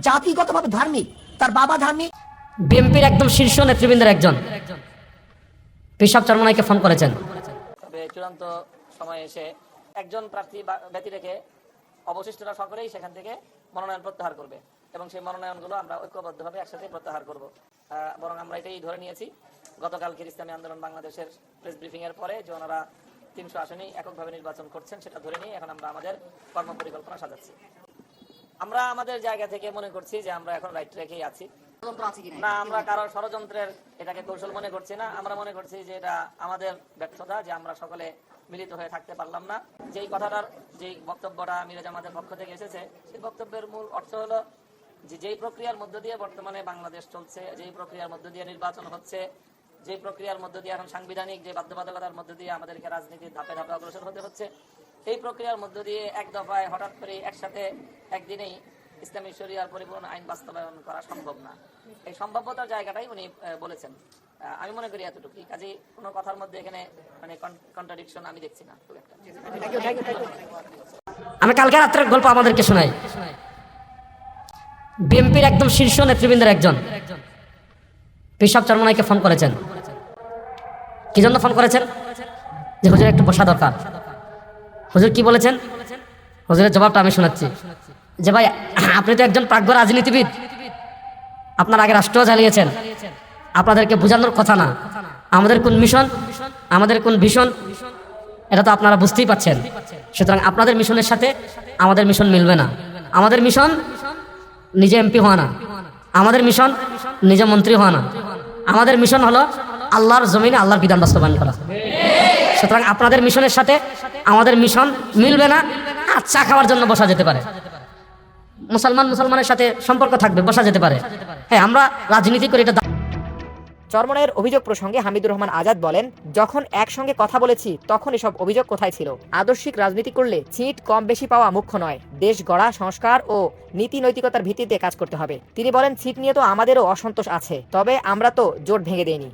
জাতিগতভাবে ধার্মিক তার বাবা ধার্মিক। বিএনপির একদম শীর্ষ নেতৃবৃন্দের একজন। পেশাব চরমনাইকে ফোন করেছেন। চূড়ান্ত সময় এসে একজন প্রার্থী বা- ব্যতি রেখে অবশিষ্টরা সকলেই সেখান থেকে মনোনয়ন প্রত্যাহার করবে এবং সেই মনোনয়নগুলো আমরা ঐক্যবদ্ধভাবে একসাথে প্রত্যাহার করব। আহ, বরং আমরা এটাই ধরে নিয়েছি গতকালকের ইসলামী আন্দোলন বাংলাদেশের প্রেস ব্রিফিং এর পরে যে ওনারা তিনশো আসনেই এককভাবে নির্বাচন করছেন সেটা ধরে নিয়ে এখন আমরা আমাদের কর্ম পরিকল্পনা সাজাচ্ছি। আমরা আমাদের জায়গা থেকে মনে করছি যে আমরা এখন রাইট রেখেই আছি। না আমরা কারও ষড়যন্ত্রের এটাকে কৌশল মনে করছি না। আমরা মনে করছি যে এটা আমাদের ব্যর্থতা যে আমরা সকলে মিলিত হয়ে থাকতে পারলাম না। যেই কথাটার যেই বক্তব্যটা মিরাজ আমাদের পক্ষ থেকে এসেছে সেই বক্তব্যের মূল অর্থ হলো যে যেই প্রক্রিয়ার মধ্য দিয়ে বর্তমানে বাংলাদেশ চলছে যেই প্রক্রিয়ার মধ্য দিয়ে নির্বাচন হচ্ছে যে প্রক্রিয়ার মধ্য দিয়ে এখন সাংবিধানিক যে বাধ্যবাধকতার মধ্য দিয়ে আমাদেরকে রাজনীতির ধাপে ধাপে অগ্রসর হতে হচ্ছে এই প্রক্রিয়ার মধ্য দিয়ে এক দফায় হঠাৎ করে একসাথে একদিনেই ইসলামী শরিয়ার পরিপূর্ণ আইন বাস্তবায়ন করা সম্ভব না। এই সম্ভাব্যতার জায়গাটাই উনি বলেছেন। আমি মনে করি এতটুকু কাজে কোনো কথার মধ্যে এখানে মানে কন্ট্রাডিকশন আমি দেখছি না খুব একটা। আমি কালকে রাত্রের গল্প আমাদেরকে শোনাই। বিএনপির একদম শীর্ষ নেতৃবৃন্দের একজন। পেশাব চরমনাইকে ফোন করেছেন। কি জন্য ফোন করেছেন? যে হুজুর একটু বসা দরকার। হুজুর কি বলেছেন? হুজুরের জবাবটা আমি শোনাচ্ছি। যে ভাই, আপনি তো একজন প্রাজ্ঞ রাজনীতিবিদ। আপনার আগে রাষ্ট্র চালিয়েছেন। আপনাদেরকে বোঝানোর কথা না। আমাদের কোন মিশন? আমাদের কোন ভীষণ? এটা তো আপনারা বুঝতেই পাচ্ছেন সুতরাং আপনাদের মিশনের সাথে আমাদের মিশন মিলবে না। আমাদের মিশন নিজে এমপি হওয়া না। আমাদের মিশন নিজে মন্ত্রী হওয়া না। আমাদের মিশন হলো আল্লাহর জমিনে আল্লাহর বিধান বাস্তবায়ন করা। সুতরাং আপনাদের মিশনের সাথে আমাদের মিশন মিলবে না। চা খাওয়ার জন্য বসা যেতে পারে। মুসলমান মুসলমানের সাথে সম্পর্ক থাকবে, বসা যেতে পারে। হ্যাঁ আমরা রাজনীতি করে, এটা চরমনায়ের অভিযোগ প্রসঙ্গে হামিদুর রহমান আজাদ বলেন, যখন একসঙ্গে কথা বলেছি, তখন এসব অভিযোগ কোথায় ছিল? আদর্শিক রাজনীতি করলে ছিট কম বেশি পাওয়া মুখ্য নয়। দেশ গড়া, সংস্কার ও নীতি নৈতিকতার ভিত্তিতে কাজ করতে হবে। তিনি বলেন, ছিট নিয়ে তো আমাদেরও অসন্তোষ আছে। তবে আমরা তো জোট ভেঙে দেইনি।